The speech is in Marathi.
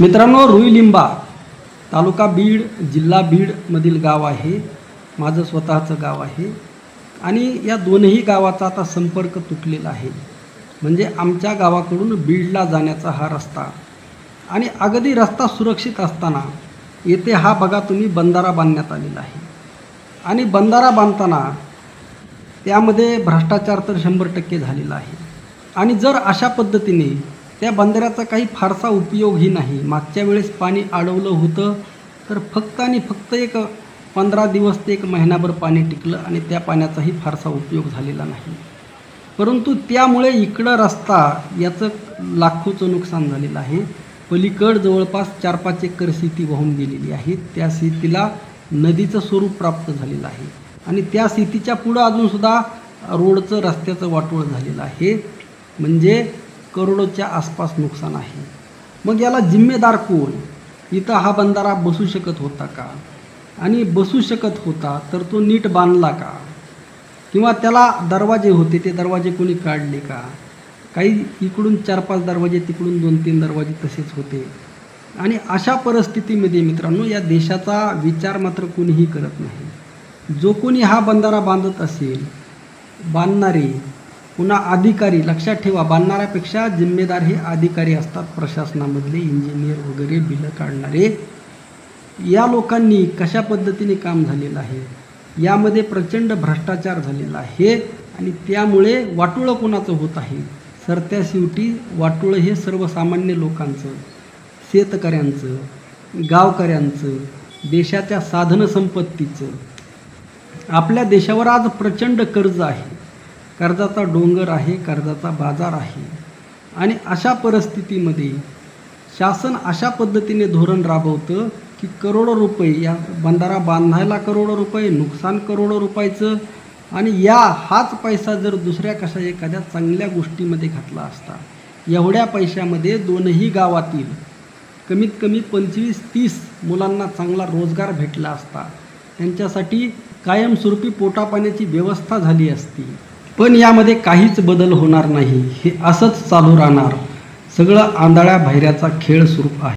मित्रांनो रुईलिंबा तालुका बीड जिल्हा बीडमधील गाव आहे. माझं स्वतःचं गाव आहे. आणि या दोनही गावाचा आता संपर्क तुटलेला आहे. म्हणजे आमच्या गावाकडून बीडला जाण्याचा हा रस्ता. आणि अगदी रस्ता सुरक्षित असताना येथे हा बघा तुम्ही बंधारा बांधण्यात आलेला आहे. आणि बंधारा बांधताना त्यामध्ये भ्रष्टाचार तर शंभर टक्के झालेला आहे. आणि जर अशा पद्धतीने त्या बंधाऱ्याचा काही फारसा उपयोगही नाही. मागच्या वेळेस पाणी अडवलं होतं तर फक्त आणि फक्त एक पंधरा दिवस ते एक महिनाभर पाणी टिकलं आणि त्या पाण्याचाही फारसा उपयोग झालेला नाही. परंतु त्यामुळे इकडं रस्ता याचं लाखोचं नुकसान झालेलं आहे. पलीकड जवळपास चार पाच एकर शेती वाहून गेलेली आहे. त्या शेतीला नदीचं स्वरूप प्राप्त झालेलं आहे. आणि त्या शेतीच्या पुढं अजूनसुद्धा रोडचं रस्त्याचं वाटोळ झालेलं आहे. म्हणजे करोडोच्या आसपास नुकसान आहे. मग याला जिम्मेदार कोण? इथं हा बंधारा बसू शकत होता का? आणि बसू शकत होता तर तो नीट बांधला का? किंवा त्याला दरवाजे होते ते दरवाजे कोणी काढले का? काही इकडून चार पाच दरवाजे तिकडून दोन तीन दरवाजे तसेच होते. आणि अशा परिस्थितीमध्ये मित्रांनो या देशाचा विचार मात्र कोणीही करत नाही. जो कोणी हा बंधारा बांधत असेल बांधणारे पुन्हा अधिकारी लक्षात ठेवा बांधणाऱ्यापेक्षा जिम्मेदार हे अधिकारी असतात. प्रशासनामधले इंजिनियर वगैरे बिलं काढणारे. या लोकांनी कशा पद्धतीने काम झालेलं आहे? यामध्ये प्रचंड भ्रष्टाचार झालेला आहे आणि त्यामुळे वाटोळं कोणाचं होत आहे? सरत्या शेवटी वाटोळं हे सर्वसामान्य लोकांचं शेतकऱ्यांचं गावकऱ्यांचं देशाच्या साधनसंपत्तीचं. आपल्या देशावर आज प्रचंड कर्ज आहे. कर्जाचा डोंगर आहे कर्जाचा बाजार आहे. आणि अशा परिस्थितीमध्ये शासन अशा पद्धतीने धोरण राबवतं की करोडो रुपये या बंधारा बांधायला करोडो रुपये नुकसान करोडो रुपयाचं आणि या हाच पैसा जर दुसऱ्या कशा एखाद्या चांगल्या गोष्टीमध्ये घातला असता एवढ्या पैशामध्ये दोनही गावातील कमीत कमी पंचवीस तीस मुलांना चांगला रोजगार भेटला असता त्यांच्यासाठी कायमस्वरूपी पोटापाण्याची व्यवस्था झाली असती. पण यामध्ये काहीच बदल होणार नाही. हे असंच चालू राहणार. सगळं आंधळ्या भैऱ्याचा खेळ सुरू आहे.